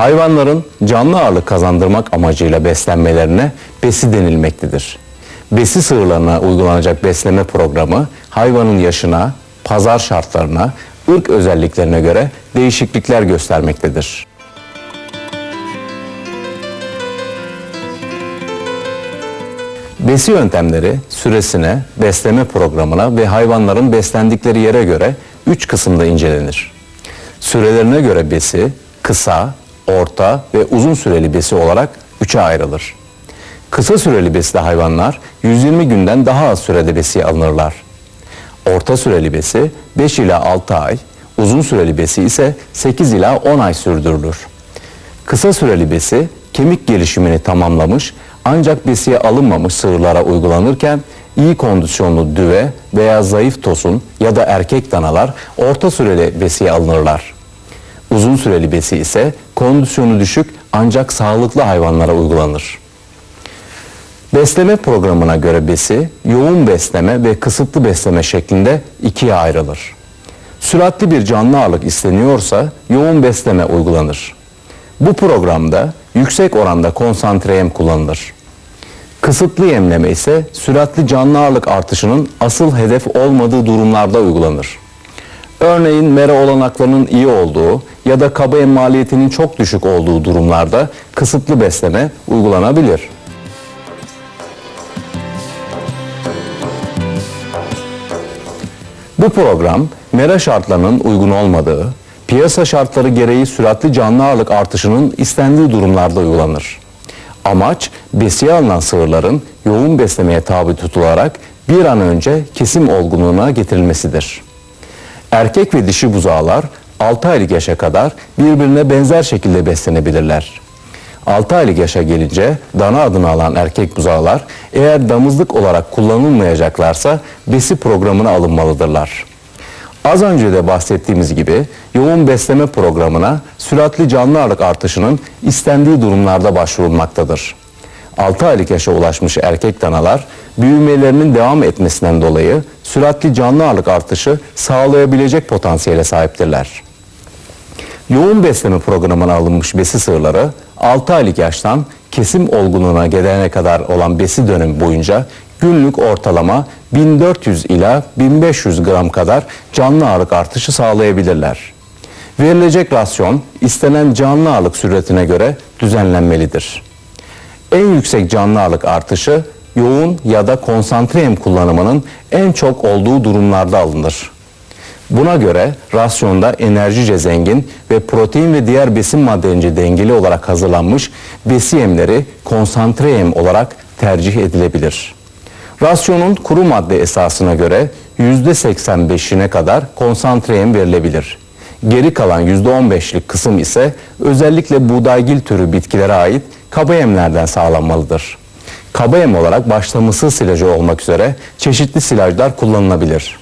Hayvanların canlı ağırlık kazandırmak amacıyla beslenmelerine besi denilmektedir. Besi sığırlarına uygulanacak besleme programı hayvanın yaşına, pazar şartlarına, ırk özelliklerine göre değişiklikler göstermektedir. Besi yöntemleri süresine, besleme programına ve hayvanların beslendikleri yere göre üç kısımda incelenir. Sürelerine göre besi, kısa, orta ve uzun süreli besi olarak üçe ayrılır. Kısa süreli besli hayvanlar 120 günden daha az sürede besiye alınırlar. Orta süreli besi 5 ila 6 ay, uzun süreli besi ise 8 ila 10 ay sürdürülür. Kısa süreli besi kemik gelişimini tamamlamış ancak besiye alınmamış sığırlara uygulanırken iyi kondisyonlu düve veya zayıf tosun ya da erkek danalar orta süreli besiye alınırlar. Uzun süreli besi ise kondisyonu düşük ancak sağlıklı hayvanlara uygulanır. Besleme programına göre besi yoğun besleme ve kısıtlı besleme şeklinde ikiye ayrılır. Süratli bir canlı ağırlık isteniyorsa yoğun besleme uygulanır. Bu programda yüksek oranda konsantre yem kullanılır. Kısıtlı yemleme ise süratli canlı ağırlık artışının asıl hedef olmadığı durumlarda uygulanır. Örneğin mera olanaklarının iyi olduğu ya da kaba maliyetinin çok düşük olduğu durumlarda kısıtlı besleme uygulanabilir. Bu program mera şartlarının uygun olmadığı, piyasa şartları gereği süratli canlı ağırlık artışının istendiği durumlarda uygulanır. Amaç besiye alınan sığırların yoğun beslemeye tabi tutularak bir an önce kesim olgunluğuna getirilmesidir. Erkek ve dişi buzağlar 6 aylık yaşa kadar birbirine benzer şekilde beslenebilirler. 6 aylık yaşa gelince dana adını alan erkek buzağlar eğer damızlık olarak kullanılmayacaklarsa besi programına alınmalıdırlar. Az önce de bahsettiğimiz gibi yoğun besleme programına süratli canlı ağırlık artışının istendiği durumlarda başvurulmaktadır. 6 aylık yaşa ulaşmış erkek danalar büyümelerinin devam etmesinden dolayı süratli canlı ağırlık artışı sağlayabilecek potansiyele sahiptirler. Yoğun besleme programına alınmış besi sığırları 6 aylık yaştan kesim olgunluğuna gelene kadar olan besi dönemi boyunca günlük ortalama 1400 ila 1500 gram kadar canlı ağırlık artışı sağlayabilirler. Verilecek rasyon istenen canlı ağırlık süretine göre düzenlenmelidir. En yüksek canlı ağırlık artışı yoğun ya da konsantre yem kullanımının en çok olduğu durumlarda alınır. Buna göre rasyonda enerjice zengin ve protein ve diğer besin maddelerince dengeli olarak hazırlanmış besi yemleri konsantre yem olarak tercih edilebilir. Rasyonun kuru madde esasına göre %85'ine kadar konsantre yem verilebilir. Geri kalan %15'lik kısım ise özellikle buğdaygil türü bitkilere ait kaba yemlerden sağlanmalıdır. Kaba yem olarak başta mısır silajı olmak üzere çeşitli silajlar kullanılabilir.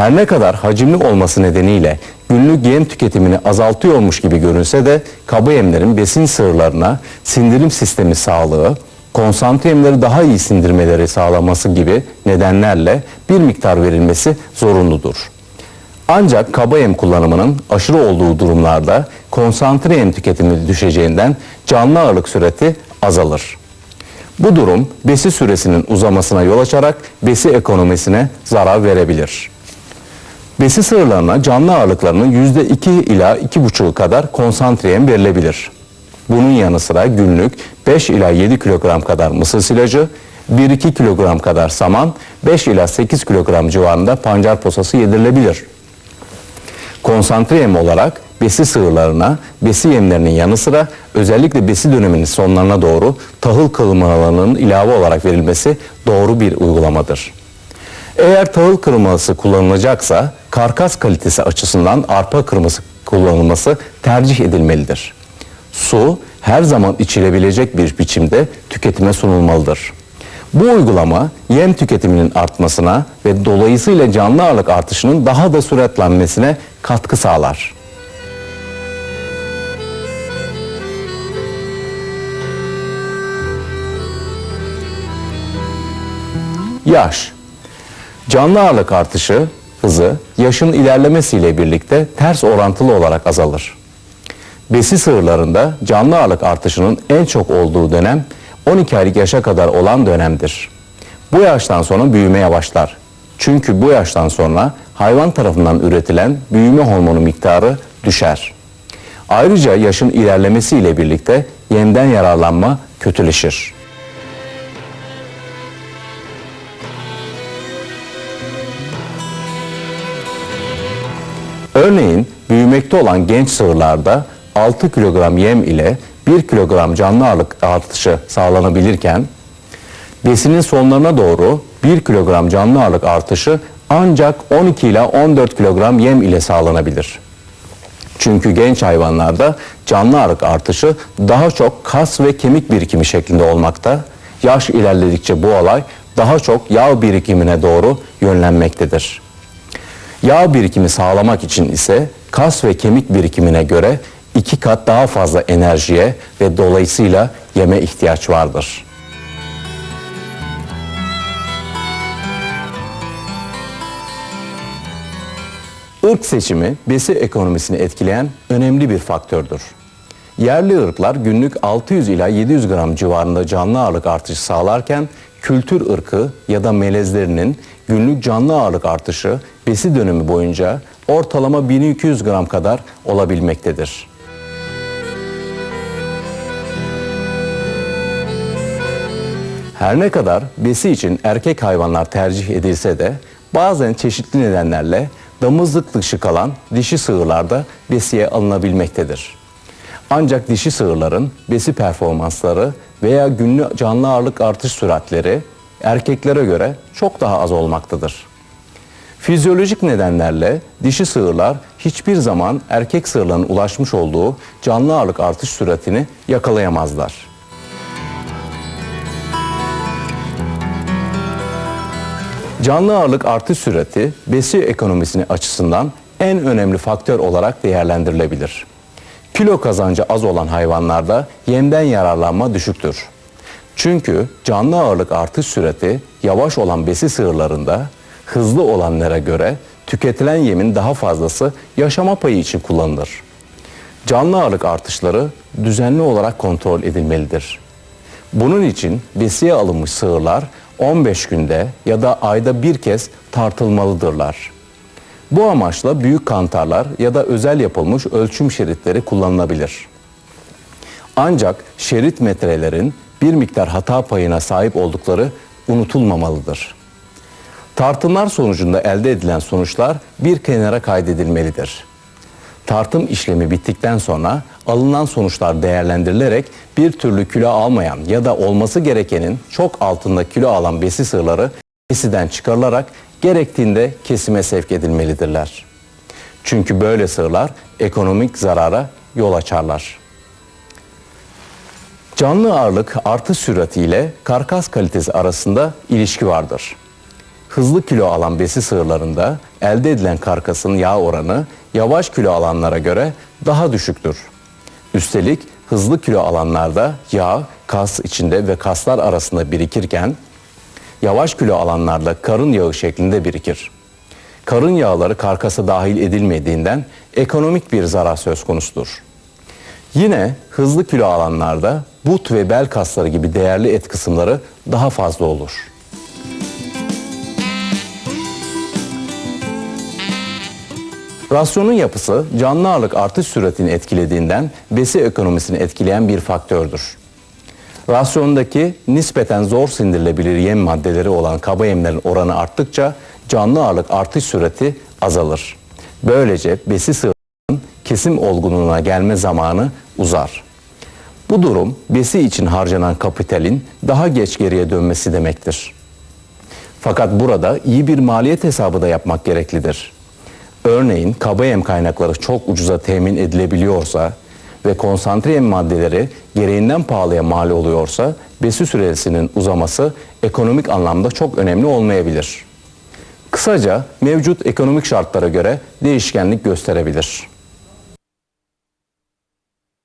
Her ne kadar hacimli olması nedeniyle günlük yem tüketimini azaltıyormuş gibi görünse de kaba yemlerin besin sığırlarına sindirim sistemi sağlığı, konsantre yemleri daha iyi sindirmeleri sağlaması gibi nedenlerle bir miktar verilmesi zorunludur. Ancak kaba yem kullanımının aşırı olduğu durumlarda konsantre yem tüketimi düşeceğinden canlı ağırlık süreti azalır. Bu durum besi süresinin uzamasına yol açarak besi ekonomisine zarar verebilir. Besi sığırlarına canlı ağırlıklarının %2 ila 2,5 kadar konsantre yem verilebilir. Bunun yanı sıra günlük 5 ila 7 kilogram kadar mısır silajı, 1-2 kilogram kadar saman, 5 ila 8 kilogram civarında pancar posası yedirilebilir. Konsantre yem olarak besi sığırlarına besi yemlerinin yanı sıra özellikle besi döneminin sonlarına doğru tahıl kırılmalarının ilave olarak verilmesi doğru bir uygulamadır. Eğer tahıl kırılması kullanılacaksa karkas kalitesi açısından arpa kırması kullanılması tercih edilmelidir. Su her zaman içilebilecek bir biçimde tüketime sunulmalıdır. Bu uygulama yem tüketiminin artmasına ve dolayısıyla canlı ağırlık artışının daha da süratlenmesine katkı sağlar. Yaş Canlı ağırlık artışı hızı yaşın ilerlemesiyle birlikte ters orantılı olarak azalır. Besi sığırlarında canlı ağırlık artışının en çok olduğu dönem 12 aylık yaşa kadar olan dönemdir. Bu yaştan sonra büyüme yavaşlar. Çünkü bu yaştan sonra hayvan tarafından üretilen büyüme hormonu miktarı düşer. Ayrıca yaşın ilerlemesiyle birlikte yemden yararlanma kötüleşir. Örneğin büyümekte olan genç sığırlarda 6 kilogram yem ile 1 kilogram canlı ağırlık artışı sağlanabilirken besinin sonlarına doğru 1 kilogram canlı ağırlık artışı ancak 12 ila 14 kilogram yem ile sağlanabilir. Çünkü genç hayvanlarda canlı ağırlık artışı daha çok kas ve kemik birikimi şeklinde olmakta. Yaş ilerledikçe bu olay daha çok yağ birikimine doğru yönlenmektedir. Yağ birikimi sağlamak için ise kas ve kemik birikimine göre iki kat daha fazla enerjiye ve dolayısıyla yeme ihtiyaç vardır. Irk seçimi besi ekonomisini etkileyen önemli bir faktördür. Yerli ırklar günlük 600 ila 700 gram civarında canlı ağırlık artışı sağlarken kültür ırkı ya da melezlerinin günlük canlı ağırlık artışı besi dönemi boyunca ortalama 1200 gram kadar olabilmektedir. Her ne kadar besi için erkek hayvanlar tercih edilse de bazen çeşitli nedenlerle damızlık dışı kalan dişi sığırlarda besiye alınabilmektedir. Ancak dişi sığırların besi performansları veya günlük canlı ağırlık artış süratleri erkeklere göre çok daha az olmaktadır. Fizyolojik nedenlerle dişi sığırlar hiçbir zaman erkek sığırların ulaşmış olduğu canlı ağırlık artış süratini yakalayamazlar. Canlı ağırlık artış sürati besi ekonomisini açısından en önemli faktör olarak değerlendirilebilir. Kilo kazancı az olan hayvanlarda yemden yararlanma düşüktür. Çünkü canlı ağırlık artış sürati yavaş olan besi sığırlarında hızlı olanlara göre tüketilen yemin daha fazlası yaşama payı için kullanılır. Canlı ağırlık artışları düzenli olarak kontrol edilmelidir. Bunun için besiye alınmış sığırlar 15 günde ya da ayda bir kez tartılmalıdırlar. Bu amaçla büyük kantarlar ya da özel yapılmış ölçüm şeritleri kullanılabilir. Ancak şerit metrelerin bir miktar hata payına sahip oldukları unutulmamalıdır. Tartımlar sonucunda elde edilen sonuçlar bir kenara kaydedilmelidir. Tartım işlemi bittikten sonra alınan sonuçlar değerlendirilerek bir türlü kilo almayan ya da olması gerekenin çok altında kilo alan besi sığırları besiden çıkarılarak gerektiğinde kesime sevk edilmelidirler. Çünkü böyle sığırlar ekonomik zarara yol açarlar. Canlı ağırlık artış süratiyle karkas kalitesi arasında ilişki vardır. Hızlı kilo alan besi sığırlarında elde edilen karkasın yağ oranı yavaş kilo alanlara göre daha düşüktür. Üstelik hızlı kilo alanlarda yağ kas içinde ve kaslar arasında birikirken yavaş kilo alanlarda karın yağı şeklinde birikir. Karın yağları karkasa dahil edilmediğinden ekonomik bir zarar söz konusudur. Yine hızlı kilo alanlarda but ve bel kasları gibi değerli et kısımları daha fazla olur. Rasyonun yapısı canlı ağırlık artış süratini etkilediğinden besi ekonomisini etkileyen bir faktördür. Rasyondaki nispeten zor sindirilebilir yem maddeleri olan kaba yemlerin oranı arttıkça canlı ağırlık artış sürati azalır. Böylece besi sığırının kesim olgunluğuna gelme zamanı uzar. Bu durum besi için harcanan kapitalin daha geç geriye dönmesi demektir. Fakat burada iyi bir maliyet hesabı da yapmak gereklidir. Örneğin yem kaynakları çok ucuza temin edilebiliyorsa ve konsantre yem maddeleri gereğinden pahalıya mal oluyorsa besi süresinin uzaması ekonomik anlamda çok önemli olmayabilir. Kısaca mevcut ekonomik şartlara göre değişkenlik gösterebilir.